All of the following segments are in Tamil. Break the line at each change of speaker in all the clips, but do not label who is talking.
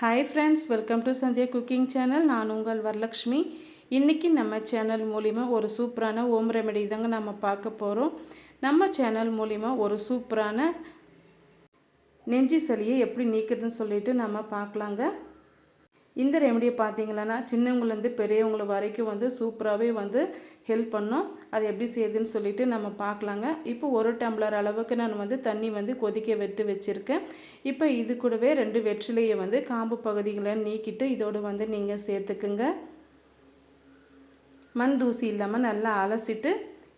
Hi friends welcome to Sandhya cooking channel நான் உங்கள் வரலக்ஷ்மி இன்றைக்கி நம்ம சேனல் மூலிமா ஒரு சூப்பரான ஓம் ரெமெடி தாங்க நம்ம பார்க்க போகிறோம் நம்ம சேனல் மூலிமா ஒரு சூப்பரான நெஞ்சு சளியை எப்படி நீக்குதுன்னு சொல்லிட்டு நம்ம பார்க்கலாங்க. இந்த ரெமடியை பார்த்தீங்களன்னா சின்னவங்கலேருந்து பெரியவங்கள வரைக்கும் வந்து சூப்பராகவே வந்து ஹெல்ப் பண்ணோம். அது எப்படி செய்யுதுன்னு சொல்லிட்டு நம்ம பார்க்கலாங்க. இப்போ ஒரு டம்ளர் அளவுக்கு நான் வந்து தண்ணி வந்து கொதிக்க வெட்டு வச்சுருக்கேன். இப்போ இது கூடவே ரெண்டு வெற்றிலையை வந்து காம்பு பகுதிகளை நீக்கிட்டு இதோடு வந்து நீங்கள் சேர்த்துக்குங்க. மண் தூசி இல்லாமல் நல்லா அலசிட்டு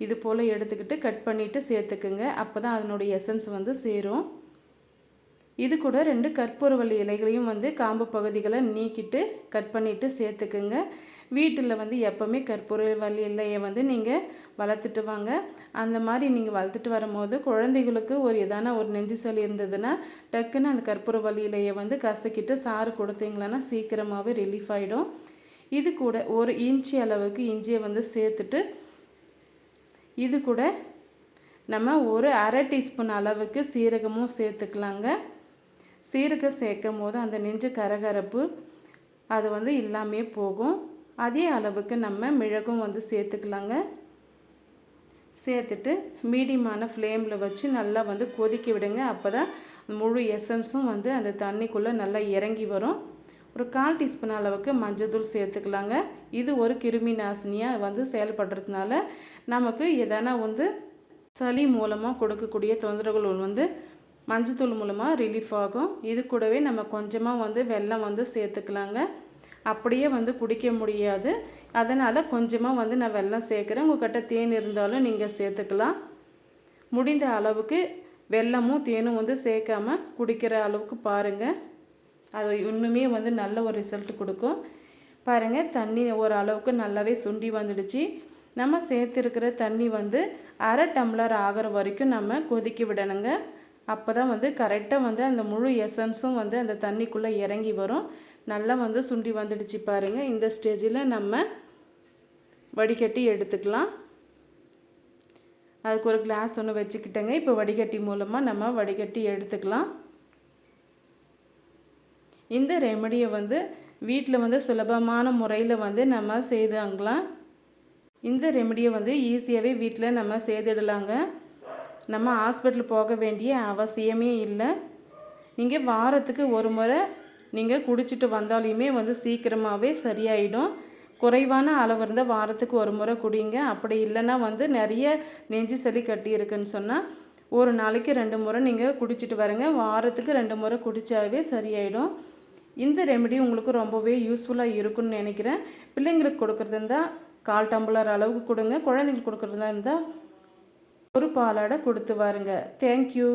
இது போல் எடுத்துக்கிட்டு கட் பண்ணிவிட்டு சேர்த்துக்குங்க. அப்போ தான் அதனுடைய எசன்ஸ் வந்து சேரும். இது கூட ரெண்டு கற்பூரவள்ளி இலைகளையும் வந்து காம்பு பகுதிகளை நீக்கிட்டு கட் பண்ணிவிட்டு சேர்த்துக்குங்க. வீட்டில் வந்து எப்போவுமே கற்பூரவள்ளி இலையை வந்து நீங்கள் வளர்த்துட்டு வாங்க. அந்த மாதிரி நீங்கள் வளர்த்துட்டு வரும்போது குழந்தைகளுக்கு ஒரு எதான ஒரு நெஞ்சு சளி இருந்ததுன்னா டக்குன்னு அந்த கற்பூரவள்ளி இலையை வந்து கசக்கிட்டு சாறு கொடுத்தீங்களான்னா சீக்கிரமாகவே ரிலீஃப் ஆகிடும் இது கூட ஒரு இன்ச்சி அளவுக்கு இஞ்சியை வந்து சேர்த்துட்டு இது கூட நம்ம ஒரு அரை டீஸ்பூன் அளவுக்கு சீரகமும் சேர்த்துக்கலாங்க. சீரகம் சேர்க்கும் போது அந்த நெஞ்சு கரகரப்பு அது வந்து இல்லாமே போகும். அதே அளவுக்கு நம்ம மிளகும் வந்து சேர்த்துக்கலாங்க. சேர்த்துட்டு மீடியமான ஃப்ளேமில் வச்சு நல்லா வந்து கொதிக்க விடுங்க. அப்போ தான் முழு எசன்ஸும் வந்து அந்த தண்ணிக்குள்ளே நல்லா இறங்கி வரும். ஒரு கால் டீஸ்பூன் அளவுக்கு மஞ்சள் தூள் சேர்த்துக்கலாங்க. இது ஒரு கிருமி நாசினியாக வந்து செயல்படுறதுனால நமக்கு எதனா வந்து சளி மூலமாக கொடுக்கக்கூடிய தொந்தரவுகள் வந்து மஞ்சத்தூள் மூலமாக ரிலீஃப் ஆகும். இது கூடவே நம்ம கொஞ்சமாக வந்து வெல்லம் வந்து சேர்த்துக்கலாங்க. அப்படியே வந்து குடிக்க முடியாது. அதனால் கொஞ்சமாக வந்து நான் வெல்லம் சேர்க்குறேன். உங்கள்கிட்ட தேன் இருந்தாலும் நீங்கள் சேர்த்துக்கலாம். முடிந்த அளவுக்கு வெல்லமும் தேனும் வந்து சேர்க்காம குடிக்கிற அளவுக்கு பாருங்கள் அது இன்னுமே வந்து நல்ல ஒரு ரிசல்ட் கொடுக்கும். பாருங்கள் தண்ணி ஒரு அளவுக்கு நல்லாவே சுண்டி வந்துடுச்சு. நம்ம சேர்த்துருக்கிற தண்ணி வந்து அரை டம்ளர் ஆகிற வரைக்கும் நம்ம கொதிக்க விடணுங்க. அப்போ தான் வந்து கரெக்டாக வந்து அந்த முழு எசன்ஸும் வந்து அந்த தண்ணிக்குள்ளே இறங்கி வரும். நல்லா வந்து சுண்டி வந்துடுச்சு பாருங்கள் இந்த ஸ்டேஜில் நம்ம வடிகட்டி எடுத்துக்கலாம். அதுக்கு ஒரு கிளாஸ் ஒன்று வச்சுக்கிட்டேங்க. இப்போ வடிகட்டி மூலமாக நம்ம வடிகட்டி எடுத்துக்கலாம். இந்த ரெமடியை வந்து வீட்டில் வந்து சுலபமான முறையில் வந்து நம்ம செய்தாங்களாம் இந்த ரெமடியை வந்து ஈஸியாகவே வீட்டில் நம்ம செய்திடலாங்க. நம்ம ஹாஸ்பிட்டல் போக வேண்டிய அவசியமே இல்லை. நீங்கள் வாரத்துக்கு ஒரு முறை நீங்கள் குடிச்சிட்டு வந்தாலையுமே வந்து சீக்கிரமாகவே சரியாயிடும். குறைவான அளவு இருந்தால் வாரத்துக்கு ஒரு முறை குடிங்க. அப்படி இல்லைன்னா வந்து நிறைய நெஞ்சு சளி கட்டி இருக்குன்னு சொன்னால் ஒரு நாளைக்கு ரெண்டு முறை நீங்கள் குடிச்சிட்டு வரங்க. வாரத்துக்கு ரெண்டு முறை குடித்தாவே சரியாயிடும். இந்த ரெமெடி உங்களுக்கு ரொம்பவே யூஸ்ஃபுல்லாக இருக்குன்னு நினைக்கிறேன். பிள்ளைங்களுக்கு கொடுக்குறது இருந்தால் கால் டம்ளர் அளவுக்கு கொடுங்க. குழந்தைங்களுக்கு கொடுக்குறதா இருந்தால் ஒரு பாலாடை கொடுத்து வாருங்க. தேங்க்யூ